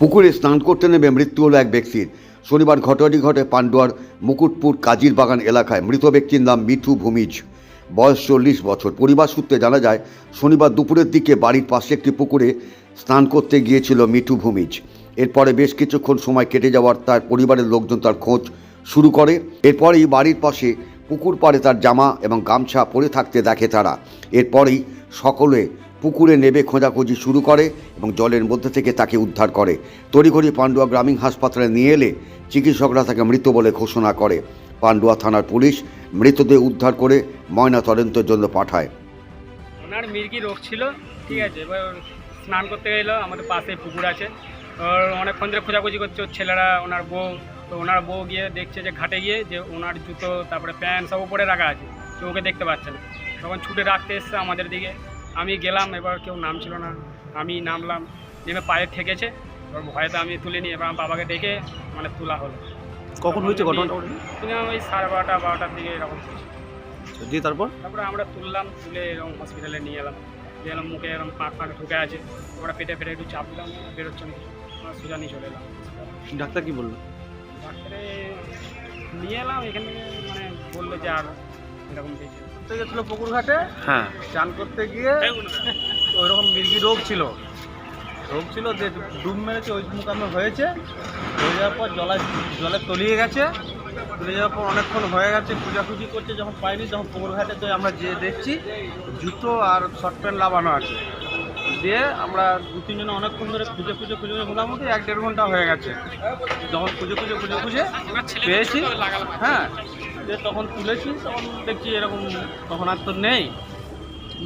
পুকুরে স্নান করতে নেমে মৃত্যু হলো এক ব্যক্তির। শনিবার ঘটনাটি ঘটে পান্ডুয়ার মুকুটপুর কাজির বাগান এলাকায়। মৃত ব্যক্তির নাম মিঠু ভূমিজ। বয়স চল্লিশ বছর। পরিবার সূত্রে জানা যায়, শনিবার দুপুরের দিকে বাড়ির পাশে একটি পুকুরে স্নান করতে গিয়েছিল মিঠু ভূমিজ। এরপরে বেশ কিছুক্ষণ সময় কেটে যাওয়ার তার পরিবারের লোকজন তার খোঁজ শুরু করে। এরপরেই বাড়ির পাশে পুকুর পাড়ে তার জামা এবং গামছা পরে থাকতে দেখে তারা। এরপরেই সকলে পুকুরে নেবে খোঁজাখুঁজি শুরু করে এবং জলের মধ্যে থেকে তাকে উদ্ধার করে। তড়িঘড়ি পান্ডুয়া গ্রামীণ হাসপাতালে নিয়ে এলে চিকিৎসকরা তাকে মৃত বলে ঘোষণা করে। পান্ডুয়া থানার পুলিশ মৃতদেহ উদ্ধার করে ময়না তদন্তের জন্য পাঠায়। ওনার মির্গি রোগ ছিল, ঠিক আছে, এবার স্নান করতে গেলো, আমাদের পাশে পুকুর আছে। ওর অনেকক্ষণ ধরে খোঁজাখুঁজি করছে, ওর ছেলেরা, ওনার বউ, তো ওনার বউ গিয়ে দেখছে যে ঘাটে গিয়ে যে ওনার জুতো, তারপরে প্যান্ট সব উপরে রাখা আছে, তো ওকে দেখতে পাচ্ছে না। তখন ছুটে রাখতে এসছে আমাদের দিকে আমি গেলাম এবার কেউ নামছিল না। আমি নামলাম নেমে পায়ে ঠেকেছে। এবার ভয়েতে আমি তুলে নিয়ে এবার আমার বাবাকে ডেকে মানে তোলা হলো। কখন হয়েছে ঘটনাটা? ওই সাড়ে বারোটা বারোটার দিকে এরকম হয়েছে। দিয়ে তারপর? তারপরে আমরা তুললাম তুলে এরকম হসপিটালে নিয়ে এলাম। নিয়ে এলাম মুখে এরকম পাঁক পাঁক ঢুকে আছে। ওরা পেটে পেটে একটু চাপ দিলাম বেরোচ্ছে না। আমরা সোজা নিয়ে চলে এলাম। ডাক্তার কি বলল? ডাক্তারে নিয়ে এলাম এখান থেকে মানে বলল যে আর এরকম পেয়েছে করতে গেছিল পুকুর ঘাটে হ্যাঁ। চান করতে গিয়ে ওই রকম মির্গি রোগ ছিল। রোগ ছিল যে ডুব মেরেছে ওই মুকামে হয়েছে। হয়ে যাওয়ার পর জলায় জলে তলিয়ে গেছে। তলিয়ে যাওয়ার পর অনেকক্ষণ হয়ে গেছে খোঁজাখুঁজি করছে যখন পাইনি তখন পুকুর ঘাটে তো আমরা যে দেখছি জুতো আর শর্ট প্যান্ট লাগানো আছে। দিয়ে আমরা দু তিনজনে অনেকক্ষণ ধরে খুঁজে খুঁজে খুঁজে খুঁজে মোটামুটি এক দেড় ঘণ্টা হয়ে গেছে। যখন খুঁজে খুঁজে খুঁজে খুঁজে পেয়েছি। হ্যাঁ। দিয়ে তখন তুলেছি তখন দেখছি এরকম তখন আর তো নেই।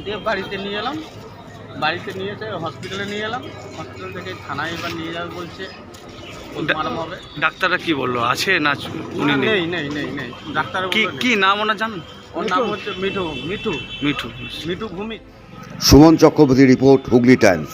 দিয়ে বাড়িতে নিয়ে এলাম। বাড়িতে নিয়ে এসে হসপিটালে নিয়ে এলাম। হসপিটাল থেকে থানায় এবার নিয়ে যাবে বলছে। হবে। ডাক্তাররা কি বলল? আছে না উনি নেই? নেই নেই নেই নেই। ডাক্তার কি কি নাম ওনার জানেন? ওর নাম হচ্ছে মিঠু। মিঠু। মিঠু মিঠু ভূমি। Suman Chakraborty report Hooghly Times.